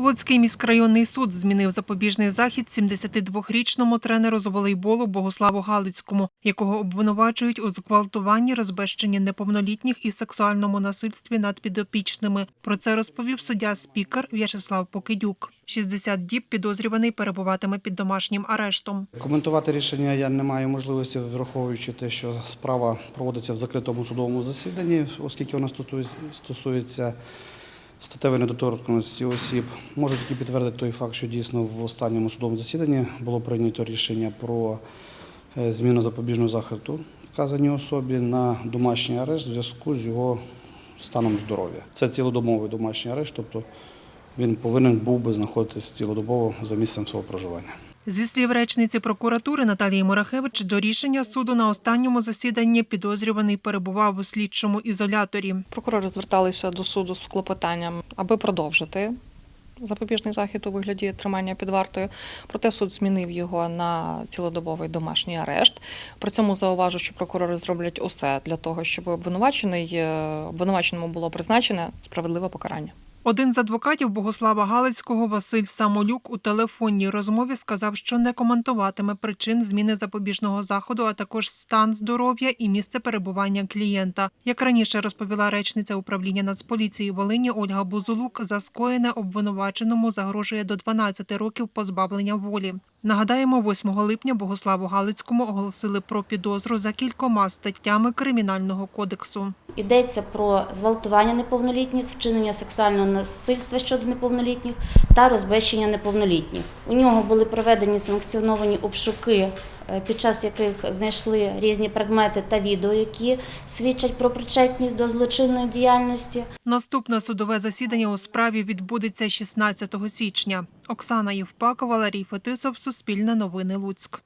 Луцький міськрайонний суд змінив запобіжний захід 72-річному тренеру з волейболу Богославу Галицькому, якого обвинувачують у зґвалтуванні, розбещенні неповнолітніх і сексуальному насильстві над підопічними. Про це розповів суддя спікер В'ячеслав Покидюк. 60 діб підозрюваний перебуватиме під домашнім арештом. Коментувати рішення я не маю можливості, враховуючи те, що справа проводиться в закритому судовому засіданні, оскільки вона стосується- статевої недоторканості осіб. Можу тільки підтвердити той факт, що дійсно в останньому судовому засіданні було прийнято рішення про е, зміну запобіжного заходу вказаній особі на домашній арешт в зв'язку з його станом здоров'я. Це цілодомовий домашній арешт, тобто він повинен був би знаходитися цілодобово за місцем свого проживання. Зі слів речниці прокуратури Наталії Морахевич, до рішення суду на останньому засіданні підозрюваний перебував у слідчому ізоляторі. Прокурори зверталися до суду з клопотанням, аби продовжити запобіжний захід у вигляді тримання під вартою. Проте суд змінив його на цілодобовий домашній арешт. При цьому зауважу, що прокурори зроблять усе для того, щоб обвинувачений е, обвинуваченому було призначене справедливе покарання. Один з адвокатів Богослава Галицького Василь Самолюк у телефонній розмові сказав, що не коментуватиме причин зміни запобіжного заходу, а також стан здоров'я і місце перебування клієнта. Як раніше розповіла речниця управління Нацполіції Волині Ольга Бузулук, за скоєне обвинуваченому загрожує до 12 років позбавлення волі. Нагадаємо, 8 липня Богославу Галицькому оголосили про підозру за кількома статтями Кримінального кодексу. Йдеться про зґвалтування неповнолітніх, вчинення сексуального насильства щодо неповнолітніх та розбещення неповнолітніх. У нього були проведені санкціоновані обшуки, е, під час яких знайшли різні предмети та відео, які свідчать про причетність до злочинної діяльності. Наступне судове засідання у справі відбудеться 16 січня. Оксана Євпакова, Валерій Фетисов, Суспільне новини Луцьк.